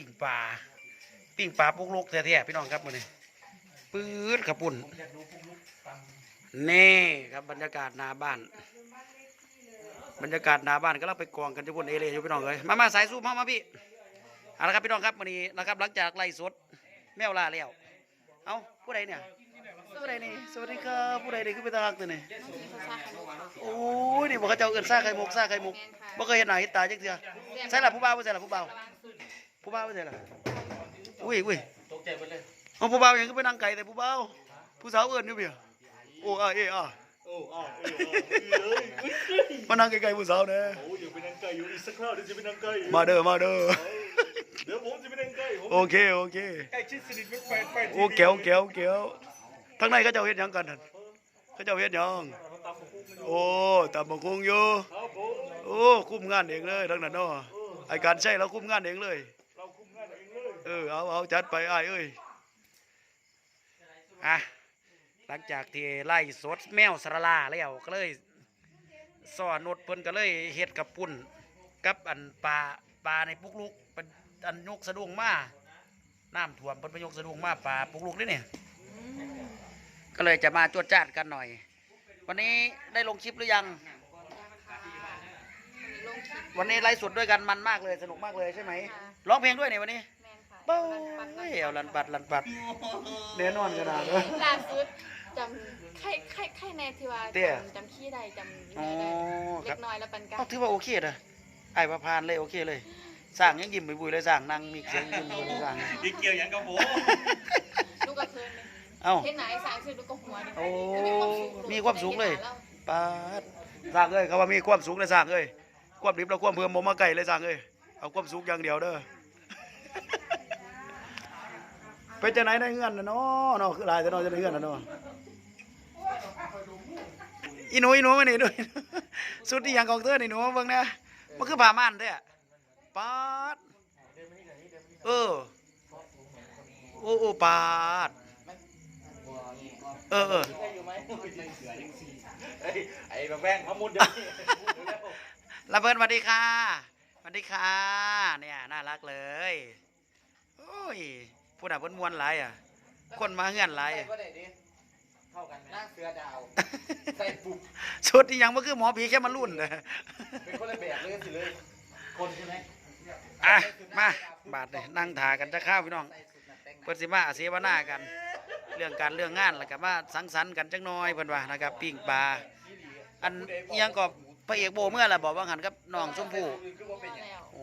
ปิ้งปลาปิ้งปลาปุกลุกแท้ๆพี่น้องครับมื้อนี้ปื๊ดขับปุ่นนี่ครับบรรยากาศหน้าบ้าน บรรยากาศหน้าบ้านก็เราไปกองกันจะพุ่นเอเลีอยู่พี่น้องเลยมามาสายสู้มามาพี่เอาละครับพี่น้องครับมื้อนี้นะครับหลังจากไล่สดแมวลาแล้วเอ้าผู้ใดเนี่ยผู้ใดนี่สวัสดีครับผู้ใดนี่คือเป็นตาฮักตัวนี่โอ้ยนี่บอกเขาเจ้าเอิ้นซ่าไข่มุกซ่าไข่มุกบ่เคยเห็นหน้าเห็นตาจักเทื่อใส่ละผู้บ่าวบ่ใส่ละผู้บ่าว ผู้บ่าวบ่ใส่ละอุ้ยอุ้ยตกใจหมดเลยเอาผู้บ่าวยังก็ไปนั่งไก่แต่ผู้บ่าวผู้สาวเอิ้นอยู่เพียโอ้อาเออาโอ้อ้าวเอ้ยมานั่งไกลๆผู้สาวเด้อโอ้ยอยู่เป็นนังไก่อยู่อีกสักคราวเดี๋ยวจะเป็นนังไก่มาเด้อมาเด้อเดี๋ยวผมจะเป็นนังไก่ผมโอเคโอเคไก่ชิดสนิทเป็นแฟนไปโอ้แก้วแก้วแก้วทางในเขาเจ้าเฮ็ดหยังกันนั่นเขาเจ้าเฮ็ดหยังโอ้ตำบักคงอยู่ครับผมโอ้คุมงานเองเลยทั้งนั้นเนาะไอการใช้เราคุมงานเองเลย เราคุมงานเองเลยเออเอาเอาจัดไปอ้ายเอ้ยอะหลังจากที่ไล่สดแมวสระลาแล้วก็เลยสอนนดเพิ่นก็เลยเฮ็ดกับปุ่นกับอันปลาปลาในปุกลุกเป็นอันยกสะดุ้งมาน้ำท่วมเพิ่นไปยกสะดุ้งมาปลาปุกลุกนี่เนี่ยก็เลยจะมาจวดจ้านกันหน่อย วันนี้ได้ลงคลิปหรือยังลงคลิปวันนี้ไลฟ์สดด้วยกันมันมากเลยสนุกมากเลยใช่ไหมค่ะร้องเพลงด้วยเนี่ยวันนี้ แมนค่ะเบ้าเอาลันปัดลันปัดแน่นอนขนาดเลยล่าสุดจำไข่ไข่ไข่แน่ที่ว่าเตี้ย จำจำขี้ใดจำอ๋อแม่ได้ครัเล็บกน้อยแล้วปันกันเอาถือว่าโอเคนะไอ้ประพานเลยโอเคเลยสร้างยังยิ้มบุยๆเลยสร้างนั่งมีเสียงยิ้มบุยเลยสร้างอีกเกี่ยวอย่างกับผมลูกกระเทินเลยเอ้า เห็นไหนสางคือลูกกระหัวดิโอ้ลูกมีความสูงเลยได้ห็นหน้าแวปาดสร้างเอ้ยเขาว่ามีความสูงเลยสร้างเอ้ยความดิบเราความเพิ่มบ่มาไกลเลยสร้างเอ้ยเอาความสูงอย่างเดียวเด้อ ไปจะไหนในเงื่อนน่ะเนาะเนาะคือหลายแต่เนาะจะในเงื่อนน่ะเนาะอีหนูอีหนูมานี่ดูสุดที่ยังของเธอนี่หนูมาเบิ่งนะมันคือผ้าม่านเด้อปาดเออโอ้โอ้ปาดเออเออไอ้แบบแม่งเขามุดเดี๋ยวนี้ระเบิดสวัสดีค่ะสวัสดีค่ะ เนี่ยน่ารักเลย โอ้ย ผู้ด่าเพิ่นมวนหลายอะ คนมาเฮือนหลายใส่บ่ได้ดิเท่ากันไหมนั่งเสือดาว ใส่ปุ๊บสุดที่ยังบ่คือหมอผีแค่มารุ่นเลยเป็นคนละแบบเลยสิเลย คนใช่ไหมอะมาบาดเลยนั่งถ่ากันจะข้าวพี่น้องใส่สุดน่ะแต่งหเพิ่น้านสิมาเสวนากัน เรื่องการเรื่องงานแล้วก็มาสังสรรค์กันจักหน่อยเพิ่นว่านะครับปิ้งปลาอันอิหยังก็พระเอกโบเมื่อล่ะบอกว่าหันกับน้องชมพู่แล้วโอ้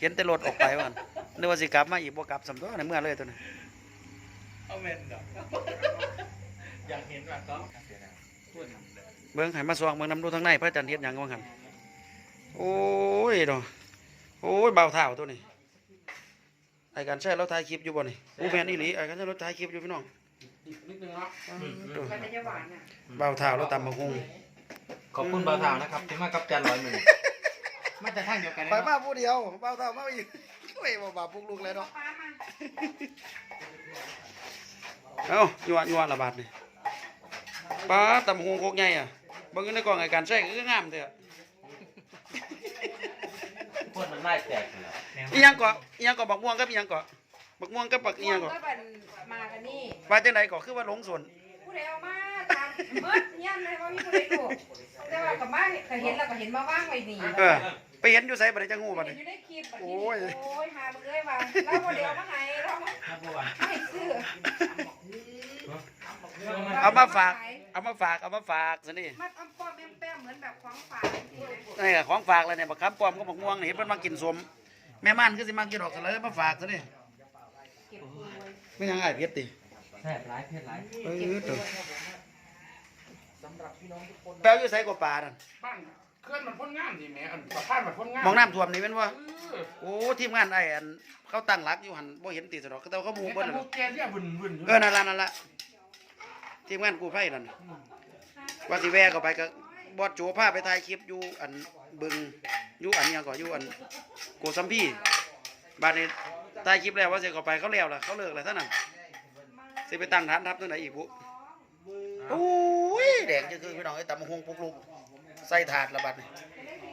เห็นแต่รถออกไปว่าหั่น นึกว่าสิกลับมาอีกบ่กลับสำตัวในเมื่อเลยตัวนี้เอาเมนเหรออยากเห็นแบบก็เบิ่งให้มาสว่างเบิ่งน้ำดูทางในพระจันทร์เฮ็ดหยังว่าหั่นโอ้ยดอกโอ้ยเบาเท้าตัวนี้ไอ้การใช้เราถ่ายคลิปอยู่บ่นี่อู้แม่นอีหลีไอ้การใช้เราถ่ายคลิปอยู่พี่น้องนิดนึงเนาะดูเบาเท้าเราตำบักฮงขอบคุณบ่าวสาวนะครับที่มากับจานร้อยหมื่นมาจากทางเดียวกันไปมาผู้เดียวเบาเท้ามาอีก โอ้ยบ่บาปปุกลุกเลยเนาะเอ้ายัวยัวละบาทนี่ป้าตำบักฮงโคกใหญ่อะเบิ่งอยู่ในกล่องไอ้การใช้ก็งามเด้อคนมันไล่แตกเลยอีหยังเกาะอีหยังเกาะบักม่วงกับอีหยังเกาะบักม่วงกับบักอีหยังเกาะก็บันมากันนี่ว่าจังไดเกาะคือว่าหลงสนผู้ใดเอามาตามเบิดยันเลยว่ามีผู้ใดดูแต่ว่ากับมาก็เห็นแล้วก็เห็นมาว่างไว้นี่เออ ไปเห็นอยู่ไสบ่ได้จังฮู้บัดเห็นี้นอยู่ในคลิปบัดโอ้นี้ย โอ้ยหาเบื่อว่าเราบ่ได้เอามาให้เราไม่ซื้อเอามาฝาก เอามาฝาก เอามาฝากซะนี่มันอ้อมป้อมแป้มๆเหมือนแบบของฝากจริงๆเลยนี่ก็ของฝากเลยเนี่ยบักคำปลอมกับบักม่วงนี่เห็นเพิ่นมากินสม แม่ม่านคือสิมากินดอกซะเลยมาฝากซะนี่เก็บตัวไว้ไม่ยังอ้ายเพชรติแซ่บหลายเผ็ดหลายเออตัวแปลวอยู่ไสกว่าป่านั่นบ้าน เคลื่อนมันพ้นงานนี่แหม่อันสะพานมันพ้นงานมองน้ำท่วมนี่แม่นบ่เออโอ้ทีมงานไอ้อันเขาตั้งหลักอยู่หั่นบ่เห็นติดซะดอกแต่ว่าเขาหมู่เห็นเบิ่นแต่น่ะพวกแกเนี่ยบึนบึนเออนั่นล่ะนั่นล่ะทีมงานกู้ภัยนั่นว่าสิแวะเข้าไปก็บอดโจพาไปถ่ายคลิปอยู่อันบึงอยู่อันหยังก็อยู่อันโกสัมพีบัดนี้ถ่ายคลิปแล้วว่าสิเข้าไปเขาแล้วล่ะเขาเลิกแล้วเท่านั้นสิไปตั้งฐานทัพตรงไหนอีกบุ โอ้ยแดงจะคือพี่น้องไอ้ตำบักหงปุกลุก ใส่ถาดละบัดนี่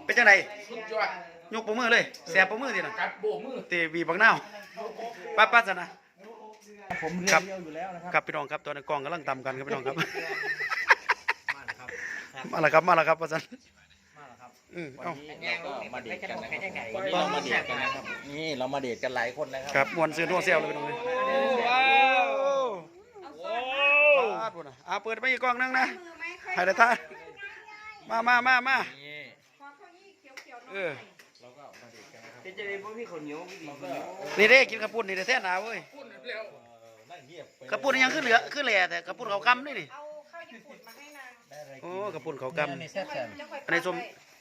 เป็นจังไดสุดยอดยกปมือเลยแสบปมือทีน่ะกัดโบกมือ เตวีบักนาวป้าป้าซะนะ ผมเรีครัยบวอยู่แล้วนะครับ ครับพี่น้องครับตอนนี้กล้องกำลังตำกันครับพี่น้องครับ มาแล้วครับมาแล้วครับมาแล้วครับป้าสันมาแล้วครับอืมวันเอ้านี้เราก็มาเดทกันนะครับวันนี้เรามาเดทกันนะครับ นี่เรามาเดทกันหลายคนนะคครัรับบมวนซื้อนัวเซลเลยพี่น้องเลยว้าวปาดพุ่นน่ะอ่าเปิดไปอีกกล้องหนึงนะมือไหมค่อย ให้ได้ท่าน มามามามานี่ขอเก้าอี้เขียวๆหน่เอออยเราก็มาเดทกันนะครับจะได้พวกพี่คนเหนียวพี่ดีเราก็นี่เด้กินกระปุ่นนี่ได้แท้หนาเว้ยพูดแล้วเอ่อนั่งเงียบไปกระปุ่นนี่ยังขึ้นเหลือขึ้นแหล่แต่กระปุ่นเขากำนี่นี่เอาข้าวญี่ปุ่นมาให้นางได้อะไรโอ้กระปุ่นเขากอันนี้แซ่บแซ่บจะค่อยำอันนี้สม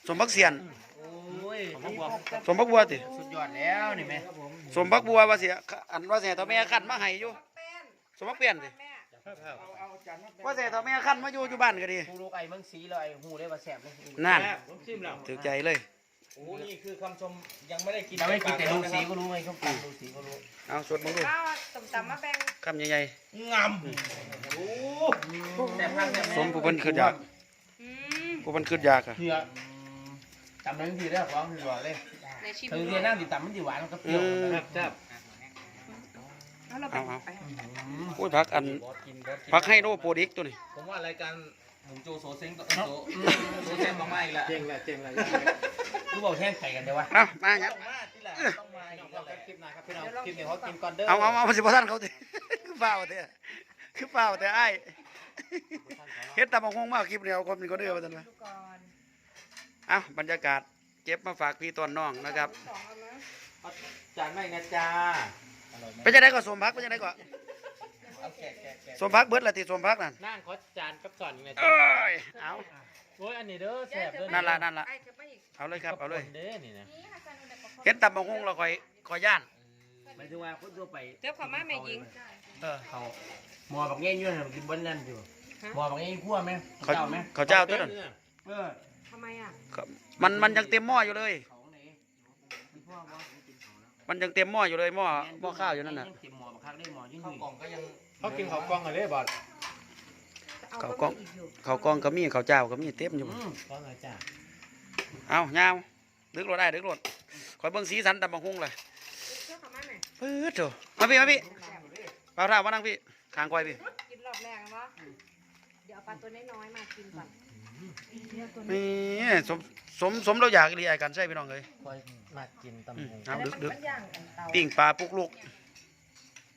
สมบักเสียนโอ้ยสมบักบัวติสุดยอดแล้วนี่แม่สมบักบัวว่าเสียอันว่าเสียเท่าแม่คันมาให้อยู่แป้นสมบักเปลี่ยน ติแม่ว่าเสียเท่าแม่คันมาอยู่อยู่บ้านก็ดี กูลูกไอ้เมืองสีแล้วไอ้หูได้ว่าแสบเลยนั่น ผมชิมแล้วถือใจเลย โอ้นี่คือคำชมยังไม่ได้กินยังไม่กินแต่ดูสีก็รู้ไงเขากินดูสีก็รู้เอาสดมึงดูข้าวต่ำๆมาแบ่งคำใหญ่งำโอ้แต่พักแต่ๆสมผู้เพิ่นขึ้นอยากอืมผู้เพิ่นขึ้นอยากอะเพื่อตำนั้นทีได้ฟ้องทีว่าเลยในชิมเธอเรียนนั่งติดตำมันดีหวานก็เปรี้ยวนะครับแซ่บ แล้วเราแบ่งไปพูดพักอันบอสกินบอสกินพักให้โนโปรดิกตัวนี้ผมว่ารายการหมุนโจโซเซ็งก็โซโซเซ็งต้องมาอีกแล้วเจ๋งแหละเจ๋งแหละกูบอกแห้งไข่กันเดี๋ยววะเอามาครับต้องมาที่แหละต้องมาอีกแล้วแหละคลิปหน้าครับพี่น้องคลิปนี้เขากินก่อนเด้อเอาเอาเอาสิบ่ทันเขาติคือเปล่าแต่คือเปล่าแต่ไอ้ายเฮ็ดตามบักฮงมากคลิปนี้เอาคนนี้ก็เด้อว่าซั่นว่าดูก่อนเอาบรรยากาศเก็บมาฝากพี่ตอนน้องนะครับ สองเอานะจานไม่นะจ้า เป็นจังได๋ก็สมพักเป็นจังได๋ก็เอาแกะแกะแกะสมพักเบิดละติสมพักนั่นนั่งขอจานกับก่อนนะเอ้ยเอาโอ้ยอันนี้เด้อแซ่บเด้อนั่นล่ะนั่นล่ะไอ้เก็บไปอีกเอาเลยครับเอาเลยเด้อนี่นะนี่ค่ะจานนึงเดี๋ยวขอเฮ็ดตามบักฮงเราค่อยค่อยย่านหมายถึงว่าคนทั่วไปเดี๋ยวขอมาแม่หญิงเออเขาหมอบักเงี้ยยุ่นกินบนนั่นอยู่หมอบักเงี้ยคั่วไหมเขาเจ้าไหมเขาเจ้าตัวนั้นเออทำไมอะครับมันมันยังเต็มหม้ออยู่เลยเขาไหนมีพ่อบ่กินเขาแล้ว มันยังเต็มหม้ออยู่เลยหม้อหม้อข้าวอยู่นั่นน่ะ เต็มหมอบักคักได้หมอยิ่งข้าวกล่องก็ยังเขากินเขากล้องอะไรบอดเอาเขาวกก็ล้องมีอีกอยู่เขาวกล้องก็มีเขาวเจ้าก็มีเต็มอยู่ อืมกล้องอะไรจ้าเอายาวดึกรถได้ดึกรถคอยเบิ่งสีสันตามบักฮงเลยเดี๋ยวขอมาแม่ปื๊ดโถมาพี่มาพี่เอาท่ามานั่งพี่ข้างคอยพี่กินรอบแรกนะวะเดี๋ยวเอาปลาตัวน้อยๆมากินก่อนเดี๋ยวตัวนี้นี่สม สมสมเราอยากเรียกันใช่พี่น้องเลย คอยมากินตำอืมหงเอาอันดึนั้นกดึกมันย่างกันเตาปิ้งปลาปุกลูก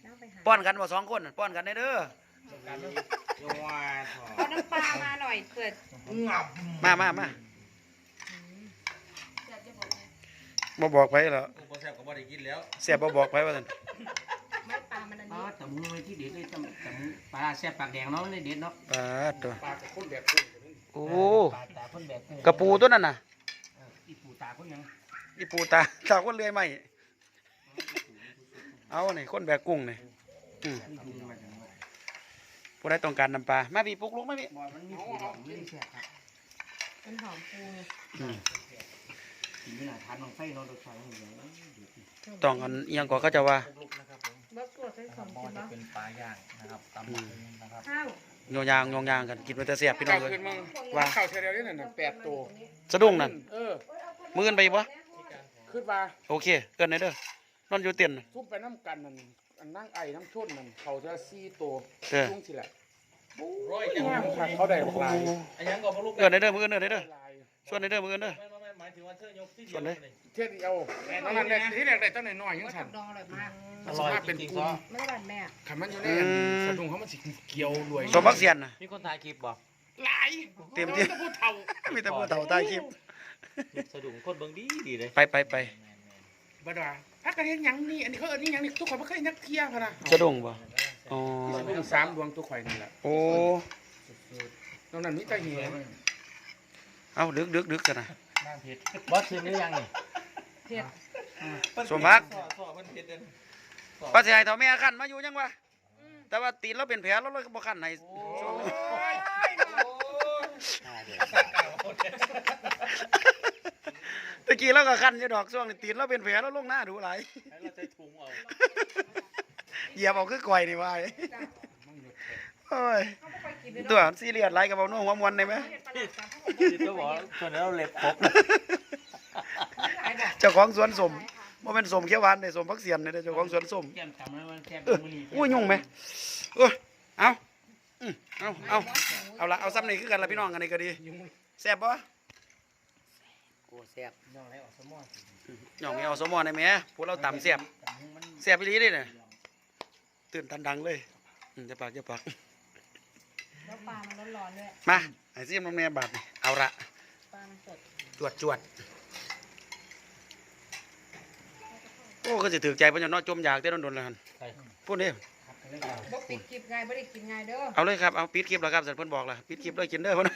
น้ำไปหาป้อนกันว่าสองคนน่ะป้อนกันได้เด้อยงว่าถอเอาน้ำปลามาหน่อยเปิดมามามาเดี๋ยวจะบอกเลยบ่บอกไปแล้วโปรแซ่บก็บ่ได้กินแล้วเสียบ่บอกไปว่าซั่นไม่ปลามันอันอ๋อนี้ตำหงเลยที่เด็ดเลยตำตำปลาแซ่บปากแดงเนาะนี่เด็ดเนาะปลาตัวปลากับคนแบบคุณโอ้ปลาตาคนแบบกระปูตัวนั้นน่ะ อีปูตาคนยังอีปูตาตาคนเลื่อยไม้เอานี่คนแบกกุ้งนี่อืมนี่ดูมาจังเลยผู้ใดต้องการน้ำปลามาพี่ปุกลูกมาพี่บ่มันมีปูดองไม่ได้แซ่บครับมันหอมปูอืมกินไม่น่าทานน้องไฟเนาะรสชาติมันอย่างนี้ต้องอันเอียงกว่าเขาจะว่าลุกๆนะครับผมเบิกตัวใส่สองบอกินจะบ้างเป็นปลาย่างนะครับตำบักหุ่งนะครับข้าวโยงยางโยงยางกันกินไปแต่เสียบพี่น้องเลยขึ้นมึงว่าข้าวเทเดียวนี่น่ะแปดตัวสะดุ้งนั่นเออ มืออนไปบ่ขึ้นมาโอเคเกินได้เด้อนอนอยู่เตียนน่ะทุบไปน้ำกันนั่นอันนั่งไอ้น้ำชนนั่นเขาจะซี่ตัวเออชุ่งสิแหละร้อยงามครับเขาได้บอกลายอันยังก็บ่ลุกเกินได้เด้อมืออนเด้อเด้อลายส่วนได้เด้อมืออนเด้อไม่ไม่หมายถึงว่าเธอยกที่เดีส่ยววนไหนเลยเทียบเดียวตอนนั้นแรกที่แรกได้ตั้งน้อยๆยังว่าสั่นดองอร่อยมากอร่อยเป็นจริงกลุ่ๆมก็ไม่ได้บานแม่ขันมันอยู่ในอันสะดุ้งเขามันสิเกี่ยวรวยสมบักเสียนน่ะมีคนถ่ายคลิปบ่หลายเต็มที่จะพูดเท่ามีแต่ผู้เฒ่าใต้คลิป สะดุ้งคนเบิ่งดีดีเลยไปไปไปบัดว่าพักกันเห็นหยังนี่อันนี้เขาเอิ้นนี่หยังนี่ทุกคนบ่เคยนักเที่ยวพะนะสะดุ้งบ่อ๋อสะดุ้งสามดวงตัวข่อยนี่แหละโอ้นอกนั้นมีแต่เหียเอาดึกดึกดึกกันนะนั่งผิดบอสชิมหรือยังนี่เผ็ดสมพักสอสอเพิ่นผิดเด้อป้าสิให้เฒ่าแม่คันมาอยู่ยังวะแต่ว่าตีนเราเป็นแผลเราเลยบ่คันให้ ตะกี้เราก็คันอยู่ดอกช่วงนี้ตีนเราเป็นแผลเราลงหน้าดูหลายให้เราใช้ถุงเอาเหยียบเอาคือก่อยนี่ว่าไอ้โอ้ยเขาไม่ค่อยกินเลยตัวเนาะซีเรียสไรกับเอาหน่วงหัวมวนได้ไหมเห็ดปลาหลาดปลาเขาบอกที่ตัวบอกส่วนเราเล็บครบหลายบอกเจ้าของสวนสมบ่เป็นสมเขียวหวานเด้สมพักเสียนเด้เจ้าของสวนสมแก้มจำแล้วมันแก้มเออมือนี่อุ้ยยุ่งไหมเออเอาอืมเอาเอาเอาละเอาซ้ำนี่คือกันละพี่น้องกันนี่ก็ดียุ่งแซ่บปะ โอ้แซ่บน้องแล้วสมองหย่องไม่เอาสมอได้ไหมพวกเราต่ำแซ่บแซ่บไปลีเลยเนี่ยตื่นทันดังเลยอืมจะปากจะปาก แล้วปลามันร้อนๆด้วยมาไอ้ซิมน้ำแม่บาทนี่เอาละปลามันสดจวดจวดโอ้ก็จะถือใจเพิ่นจะเนาะจมอยากเต้นโดนๆแล้วหั่นพูดเด้บ่ปิดคลิปง่ายบ่ได้กินง่ายเด้อ เอาเลยครับ เอาปิดคลิปแล้วครับสันเพิ่นบอกแล้วปิดคลิปเลยกินเด้อเพิ่น